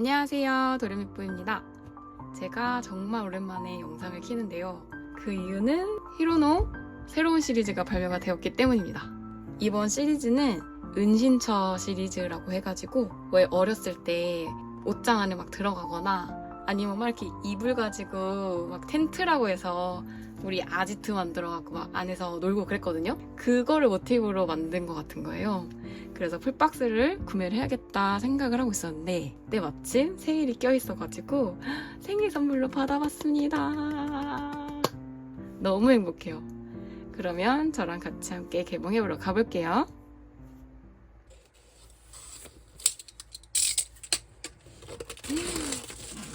안녕하세요. 도레미뽀입니다. 제가 정말 오랜만에 영상을 키는데요. 그 이유는 히로노 새로운 시리즈가 발매가 되었기 때문입니다. 이번 시리즈는 은신처 시리즈라고 해가지고 왜 어렸을 때 옷장 안에 막 들어가거나 아니면 막 이렇게 이불 가지고 막 텐트라고 해서 우리 아지트 만들어 갖고 막 안에서 놀고 그랬거든요 그거를 모티브로 만든 것 같은 거예요 그래서 풀박스를 구매를 해야겠다 생각을 하고 있었는데 네 마침 생일이 껴있어가지고 생일 선물로 받아봤습니다. 너무 행복해요. 그러면 저랑 같이 함께 개봉해보러 가볼게요.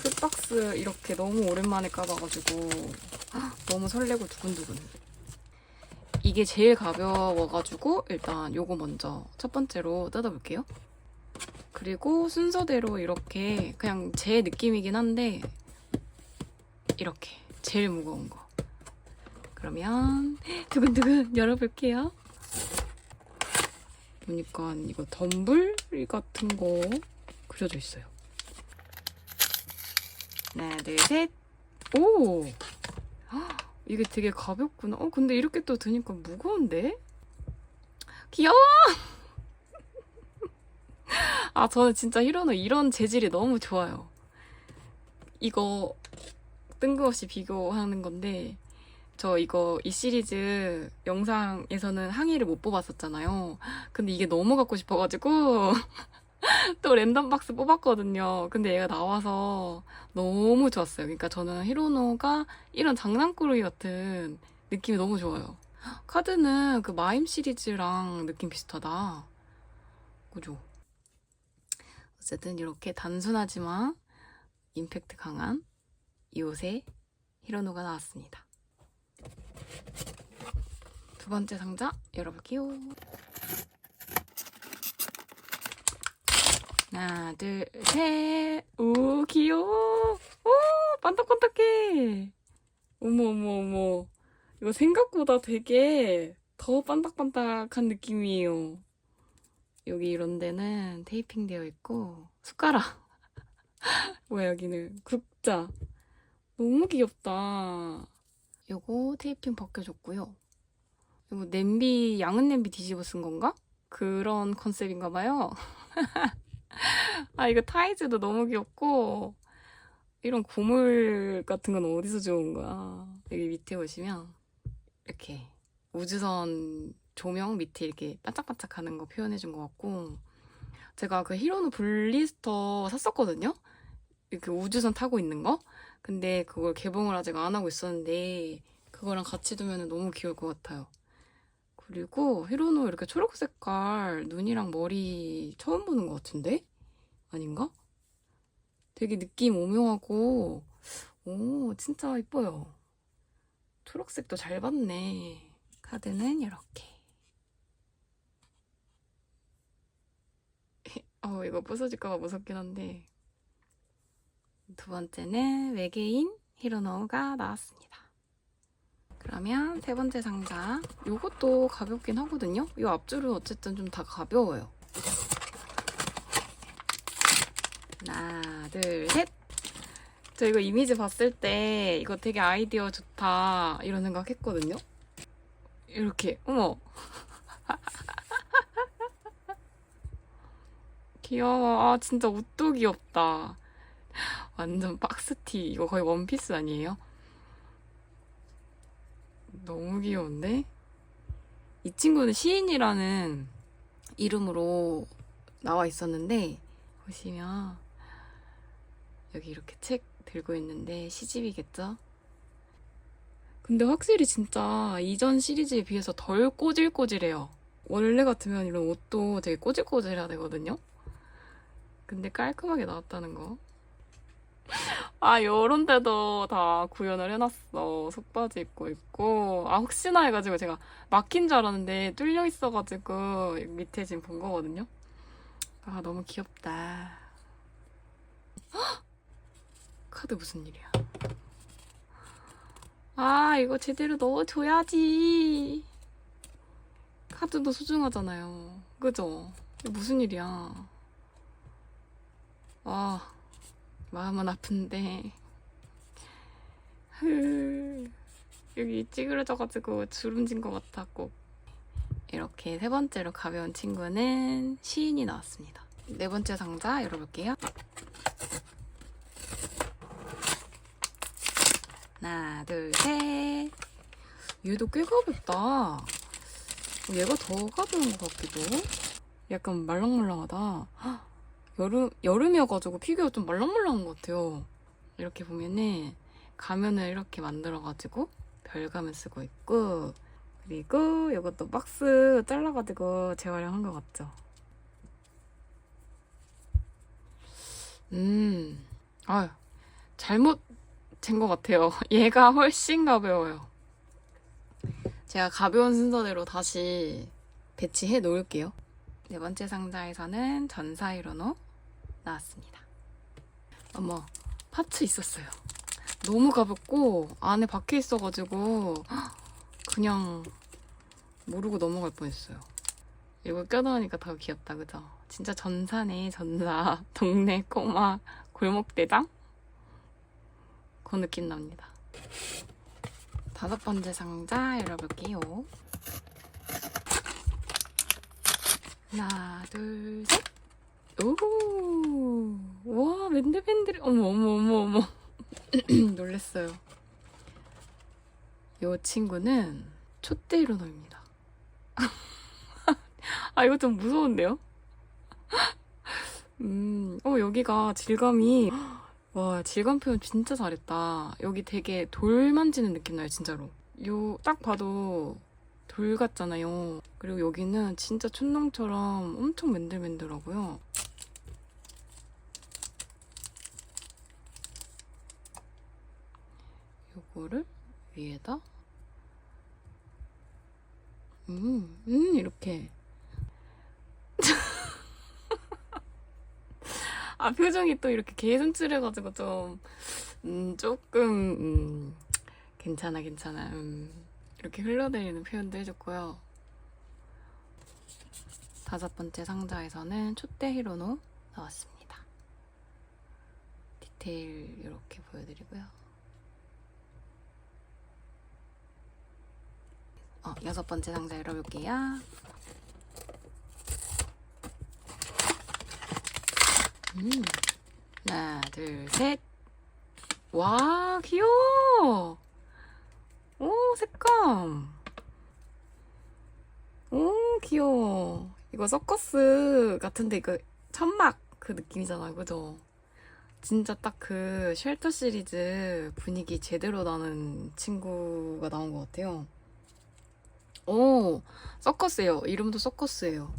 풀박스 이렇게 너무 오랜만에 까봐가지고 너무 설레고 두근두근. 이게 제일 가벼워가지고 일단 요거 먼저 첫 번째로 뜯어볼게요. 그리고 순서대로 이렇게 그냥 제 느낌이긴 한데 이렇게 제일 무거운 거. 그러면 두근두근 열어볼게요. 보니까 이거 덤블 같은 거 그려져 있어요. 하나, 둘, 셋. 오! 헉, 이게 되게 가볍구나. 어, 근데 이렇게 또 드니까 무거운데? 귀여워! 아, 저는 진짜 히로노 이런 재질이 너무 좋아요. 이거 뜬금없이 비교하는 건데, 저 이거 이 시리즈 영상에서는 항의를 못 뽑았었잖아요. 근데 이게 너무 갖고 싶어가지고, 또 랜덤 박스 뽑았거든요. 근데 얘가 나와서 너무 좋았어요. 그러니까 저는 히로노가 이런 장난꾸러기 같은 느낌이 너무 좋아요. 카드는 그 마임 시리즈랑 느낌 비슷하다. 그죠? 어쨌든 이렇게 단순하지만 임팩트 강한 이 옷에 히로노가 나왔습니다. 두 번째 상자 열어볼게요. 하나, 둘, 셋. 오, 귀여워. 오, 반짝반짝해. 어머, 어머, 어머. 이거 생각보다 되게 더 반짝반짝한 느낌이에요. 여기 이런 데는 테이핑 되어 있고, 숟가락. 뭐야, 여기는. 국자. 너무 귀엽다. 요거 테이핑 벗겨줬고요. 이거 냄비, 양은 냄비 뒤집어 쓴 건가? 그런 컨셉인가 봐요. 아, 이거 타이즈도 너무 귀엽고, 이런 고물 같은 건 어디서 좋은 거야. 여기 밑에 보시면, 이렇게 우주선 조명 밑에 이렇게 반짝반짝 하는 거 표현해 준 것 같고, 제가 그 히로노 블리스터 샀었거든요? 이렇게 우주선 타고 있는 거? 근데 그걸 개봉을 아직 안 하고 있었는데, 그거랑 같이 두면 너무 귀여울 것 같아요. 그리고 히로노 이렇게 초록 색깔 눈이랑 머리 처음 보는 것 같은데? 아닌가? 되게 느낌 오묘하고 오 진짜 이뻐요. 초록색도 잘 봤네. 카드는 이렇게. 어 이거 부서질까봐 무섭긴 한데 두 번째는 외계인 히로노가 나왔습니다. 그러면 세 번째 상자. 요것도 가볍긴 하거든요? 요 앞줄은 어쨌든 좀 다 가벼워요. 하나, 둘, 셋! 저 이거 이미지 봤을 때 이거 되게 아이디어 좋다 이런 생각 했거든요? 이렇게, 어머! 귀여워. 아, 진짜 옷도 귀엽다. 완전 박스티. 이거 거의 원피스 아니에요? 너무 귀여운데? 이 친구는 시인이라는 이름으로 나와 있었는데, 보시면, 여기 이렇게 책 들고 있는데, 시집이겠죠? 근데 확실히 진짜 이전 시리즈에 비해서 덜 꼬질꼬질해요. 원래 같으면 이런 옷도 되게 꼬질꼬질해야 되거든요? 근데 깔끔하게 나왔다는 거. 아, 요런 데도 다 구현을 해놨어. 속바지 입고 있고. 아, 혹시나 해가지고 제가 막힌 줄 알았는데 뚫려 있어가지고 밑에 지금 본 거거든요. 아, 너무 귀엽다. 헉! 카드 무슨 일이야. 아, 이거 제대로 넣어줘야지. 카드도 소중하잖아요. 그죠? 무슨 일이야. 아. 마음은 아픈데 흐, 여기 찌그러져가지고 주름진 것 같았고 이렇게 세 번째로 가벼운 친구는 시인이 나왔습니다. 네 번째 상자 열어볼게요. 하나, 둘, 셋. 얘도 꽤 가볍다. 얘가 더 가벼운 것 같기도. 약간 말랑말랑하다. 헉, 여름, 여름이어가지고 피규어가 좀 말랑말랑한 것 같아요. 이렇게 보면은 가면을 이렇게 만들어가지고 별가면 쓰고 있고 그리고 이것도 박스 잘라가지고 재활용한 것 같죠. 음, 아유, 잘못 잰 것 같아요. 얘가 훨씬 가벼워요. 제가 가벼운 순서대로 다시 배치해 놓을게요. 네 번째 상자에서는 전사이로노 나왔습니다. 어머, 파츠 있었어요. 너무 가볍고 안에 박혀 있어가지고 그냥 모르고 넘어갈 뻔했어요. 이거 껴넣으니까 더 귀엽다, 그죠? 진짜 전사네, 전사. 동네 꼬마 골목대장? 그 느낌 납니다. 다섯 번째 상자 열어볼게요. 하나, 둘, 셋. 오, 와, 맨들맨들. 어머, 어머, 어머, 어머. 놀랬어요. 이 친구는 촛대이로노입니다. 아, 이거 좀 무서운데요? 음, 어, 여기가 질감이, 와, 질감 표현 진짜 잘했다. 여기 되게 돌 만지는 느낌 나요, 진짜로. 요, 딱 봐도 돌 같잖아요. 그리고 여기는 진짜 춘농처럼 엄청 맨들맨들하고요. 요거를 위에다 음, 음, 이렇게. 아, 표정이 또 이렇게 개슴츠레가지고 좀, 음, 조금, 음, 괜찮아, 괜찮아. 음, 이렇게 흘러내리는 표현도 해줬고요. 다섯 번째 상자에서는 촛대 히로노 나왔습니다. 디테일 이렇게 보여드리고요. 어, 여섯 번째 상자 열어볼게요. 음, 하나, 둘, 셋. 와, 귀여워. 오, 색감. 오, 귀여워. 이거 서커스 같은데 이거 천막 그 느낌이잖아요, 그죠? 진짜 딱 그 쉘터 시리즈 분위기 제대로 나는 친구가 나온 것 같아요. 오, 서커스예요. 이름도 서커스예요.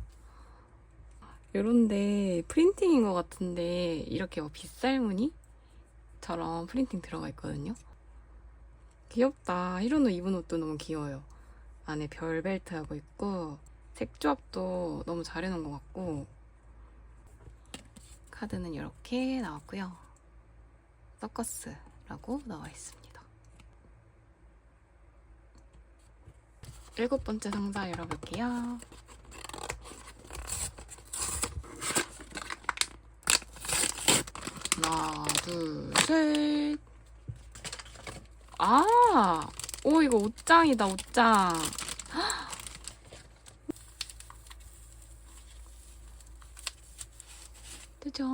요런데 프린팅인 것 같은데 이렇게 뭐 빗살 무늬처럼 프린팅 들어가 있거든요. 귀엽다. 히로노 입은 옷도 너무 귀여워요. 안에 별 벨트 하고 있고 색 조합도 너무 잘 해놓은 것 같고 카드는 이렇게 나왔고요. 서커스라고 나와 있습니다. 일곱 번째 상자 열어볼게요. 하나, 둘, 셋. 아, 오, 이거 옷장이다, 옷장. 짜잔.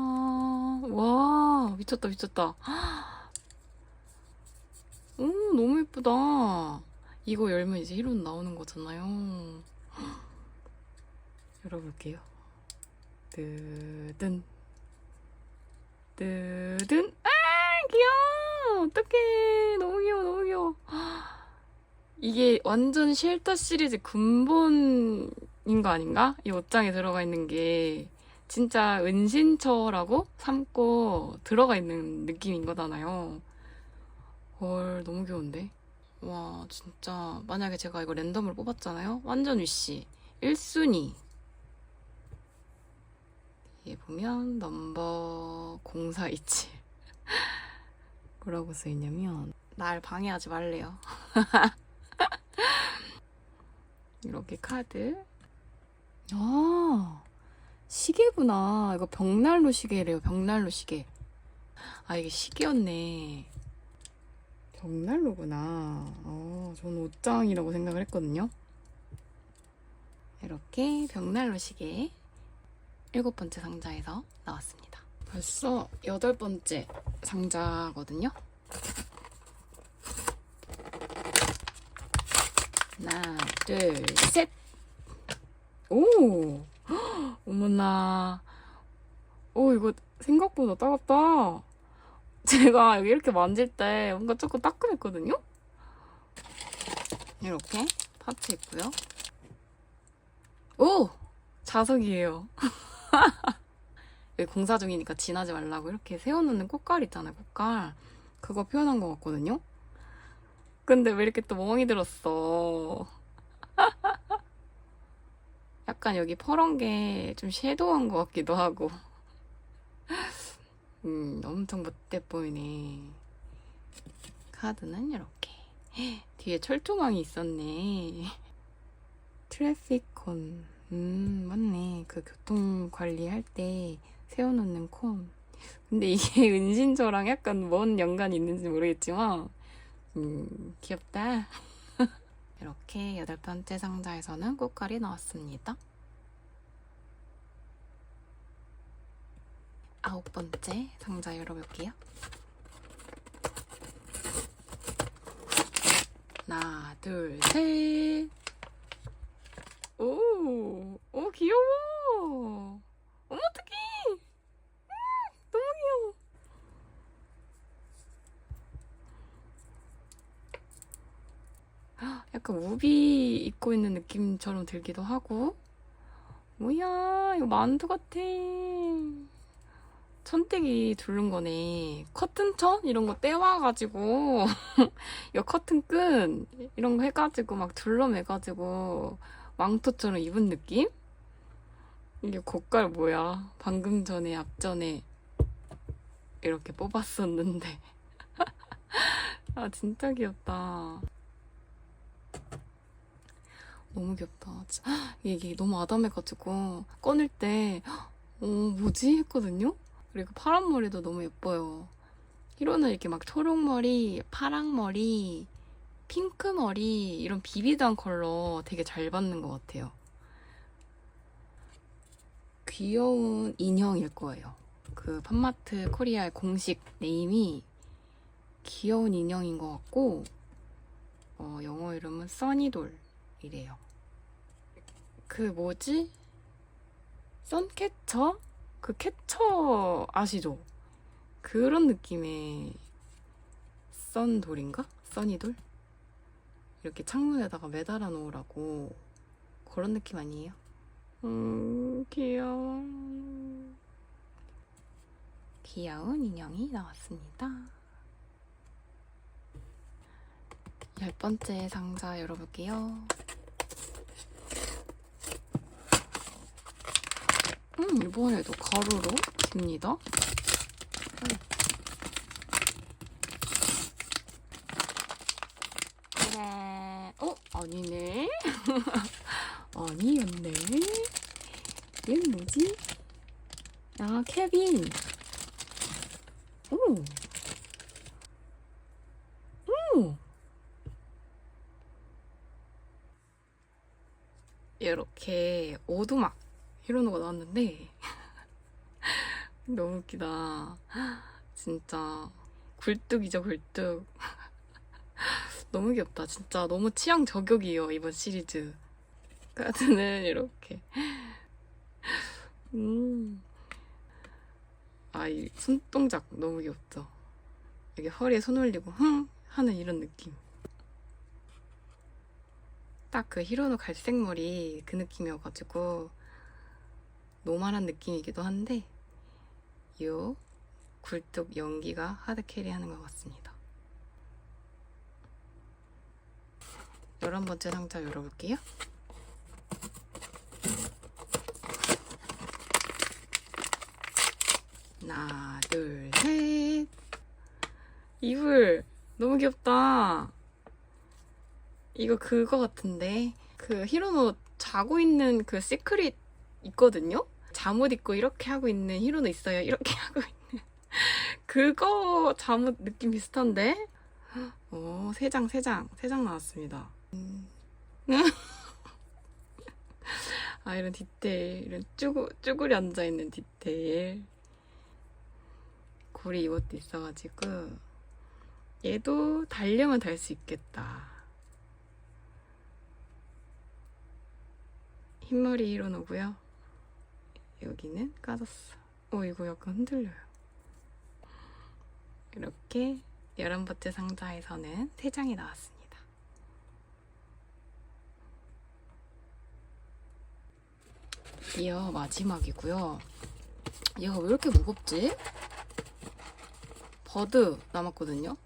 와, 미쳤다, 미쳤다. 오, 너무 예쁘다. 이거 열면 이제 히론 나오는 거잖아요. 열어볼게요. 뜨든. 뜨든. 아, 귀여워! 어떡해. 너무 귀여워, 너무 귀여워. 이게 완전 쉘터 시리즈 근본인 거 아닌가? 이 옷장에 들어가 있는 게 진짜 은신처라고 삼고 들어가 있는 느낌인 거잖아요. 헐, 너무 귀여운데? 와, 진짜. 만약에 제가 이거 랜덤으로 뽑았잖아요? 완전 위시. 1순위. 뒤에 보면, 넘버 0427. 뭐라고 써있냐면, 날 방해하지 말래요. 이렇게 카드. 아, 시계구나. 이거 벽난로 시계래요, 벽난로 시계. 아, 이게 시계였네. 벽난로구나. 어, 저는 옷장이라고 생각을 했거든요. 이렇게 벽난로 시계 일곱 번째 상자에서 나왔습니다. 벌써 여덟 번째 상자거든요. 하나, 둘, 셋. 오, 헉, 어머나. 오, 이거 생각보다 따갑다. 제가 여기 이렇게 만질 때 뭔가 조금 따끔했거든요? 이렇게 파츠 있고요. 오! 자석이에요. 여기 공사 중이니까 지나지 말라고 이렇게 세워놓는 꽃갈 있잖아요, 꽃갈. 그거 표현한 것 같거든요? 근데 왜 이렇게 또 멍이 들었어? 약간 여기 퍼런 게 좀 섀도우한 것 같기도 하고. 음, 엄청 못돼 보이네. 카드는 이렇게. 뒤에 철조망이 있었네. 트래픽 콘. 음, 맞네. 그 교통 관리할 때 세워놓는 콘. 근데 이게 은신처랑 약간 뭔 연관이 있는지 모르겠지만, 음, 귀엽다. 이렇게 여덟 번째 상자에서는 꽃갈이 나왔습니다. 아홉 번째 상자 열어볼게요. 하나, 둘, 셋. 오, 오, 귀여워. 어머, 어떡해. 음, 너무 귀여워. 헉, 약간 우비 입고 있는 느낌처럼 들기도 하고. 뭐야, 이거 만두 같아. 천떼기 두른 거네. 커튼천? 이런 거 떼와가지고, 이 커튼 끈, 이런 거 해가지고 막 둘러매가지고, 망토처럼 입은 느낌? 이게 고깔 뭐야. 방금 전에, 앞전에, 이렇게 뽑았었는데. 아, 진짜 귀엽다. 너무 귀엽다. 이게 너무 아담해가지고, 꺼낼 때, 어, 뭐지? 했거든요? 그리고 파란 머리도 너무 예뻐요. 히로는 이렇게 막 초록머리, 파랑머리, 핑크머리 이런 비비드한 컬러 되게 잘 받는 것 같아요. 귀여운 인형일 거예요. 그 팜마트 코리아의 공식 네임이 귀여운 인형인 것 같고 어, 영어 이름은 써니돌이래요. 그 뭐지? 선캐쳐? 그 캐쳐 아시죠? 그런 느낌의 썬돌인가? 써니돌? 이렇게 창문에다가 매달아 놓으라고 그런 느낌 아니에요? 음 귀여워 귀여운 인형이 나왔습니다 열 번째 상자 열어볼게요 음 이번에도 가루로 깁니다 짜란. 어? 아니네. 아니었네. 얘는 뭐지? 아, 케빈. 오. 오. 이렇게 오두막 히로노가 나왔는데 너무 웃기다. 진짜 굴뚝이죠, 굴뚝. 너무 귀엽다. 진짜 너무 취향 저격이에요, 이번 시리즈. 카드는 이렇게. 음. 아, 이 손동작 너무 귀엽죠? 여기 허리에 손 올리고, 흥! 하는 이런 느낌. 딱 그 히로노 갈색 머리 그 느낌이어가지고, 노멀한 느낌이기도 한데, 요 굴뚝 연기가 하드캐리 하는 것 같습니다. 열한 번째 상자 열어볼게요. 하나, 둘, 셋. 이불 너무 귀엽다. 이거 그거 같은데 그 히로노 자고 있는 그 시크릿 있거든요. 잠옷 입고 이렇게 하고 있는 히로노 있어요. 이렇게 하고 있는 그거 잠옷 느낌 비슷한데? 오, 세 장, 세 장, 세 장 나왔습니다. 음. 아, 이런 디테일, 이런 쭈구, 쭈구리 앉아있는 디테일. 고리 이것도 있어가지고, 얘도 달려면 달 수 있겠다. 흰머리 1호 오고요. 여기는 까졌어. 어, 이거 약간 흔들려요. 이렇게 열한 번째 상자에서는 세 장이 나왔습니다. 이어 마지막이고요. 얘가 왜 이렇게 무겁지? 버드 남았거든요.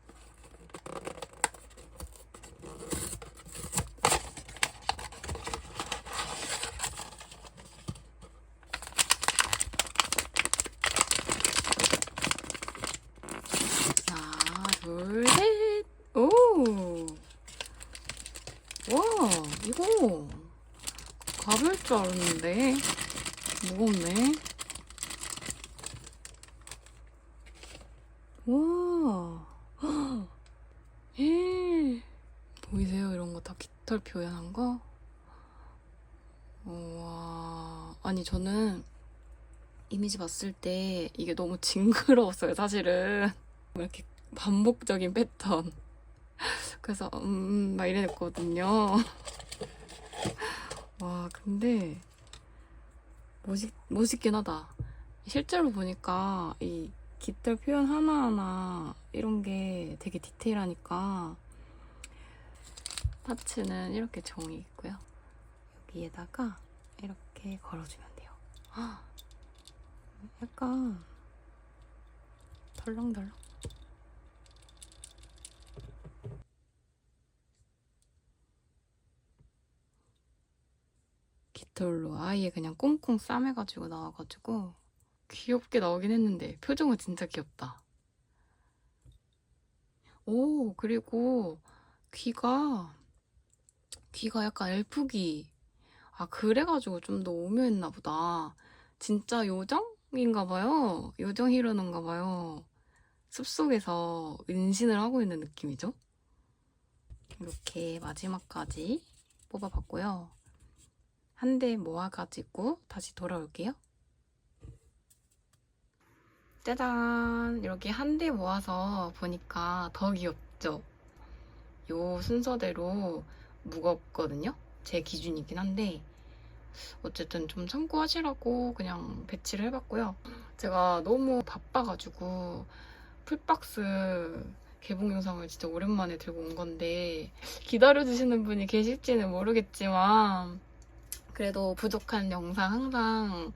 하나, 둘, 셋. 오. 와, 가벼울 줄 알았는데 무겁네. 와. 에 보이세요? 이런 거 다 깃털 표현한 거? 와. 아니, 저는 이미지 봤을 때 이게 너무 징그러웠어요, 사실은. 이렇게 반복적인 패턴. 그래서, 음, 막 이랬거든요. 와, 근데, 멋있, 멋있긴 하다. 실제로 보니까 이 깃털 표현 하나하나 이런 게 되게 디테일하니까 파츠는 이렇게 종이 있고요. 여기에다가 이렇게 걸어주면 돼요. 헉, 약간 덜렁덜렁. 깃털로 아예 그냥 꽁꽁 싸매가지고 나와가지고 귀엽게 나오긴 했는데 표정은 진짜 귀엽다. 오 그리고 귀가 귀가 약간 엘프귀 아 그래가지고 좀 더 오묘했나 보다. 진짜 요정인가 봐요. 요정 히로인가 봐요. 숲속에서 은신을 하고 있는 느낌이죠. 이렇게 마지막까지 뽑아봤고요. 한 대 모아가지고 다시 돌아올게요. 짜잔! 이렇게 한 대 모아서 보니까 더 귀엽죠? 요 순서대로 무겁거든요? 제 기준이긴 한데 어쨌든 좀 참고하시라고 그냥 배치를 해봤고요. 제가 너무 바빠가지고 풀박스 개봉 영상을 진짜 오랜만에 들고 온 건데 기다려주시는 분이 계실지는 모르겠지만 그래도 부족한 영상 항상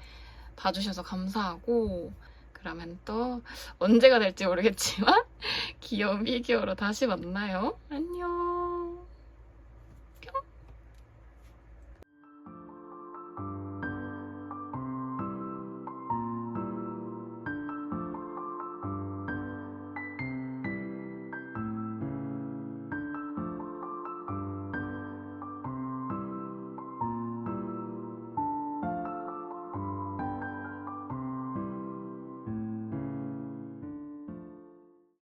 봐주셔서 감사하고 그러면 또 언제가 될지 모르겠지만 귀여운 피규어로 다시 만나요. 안녕.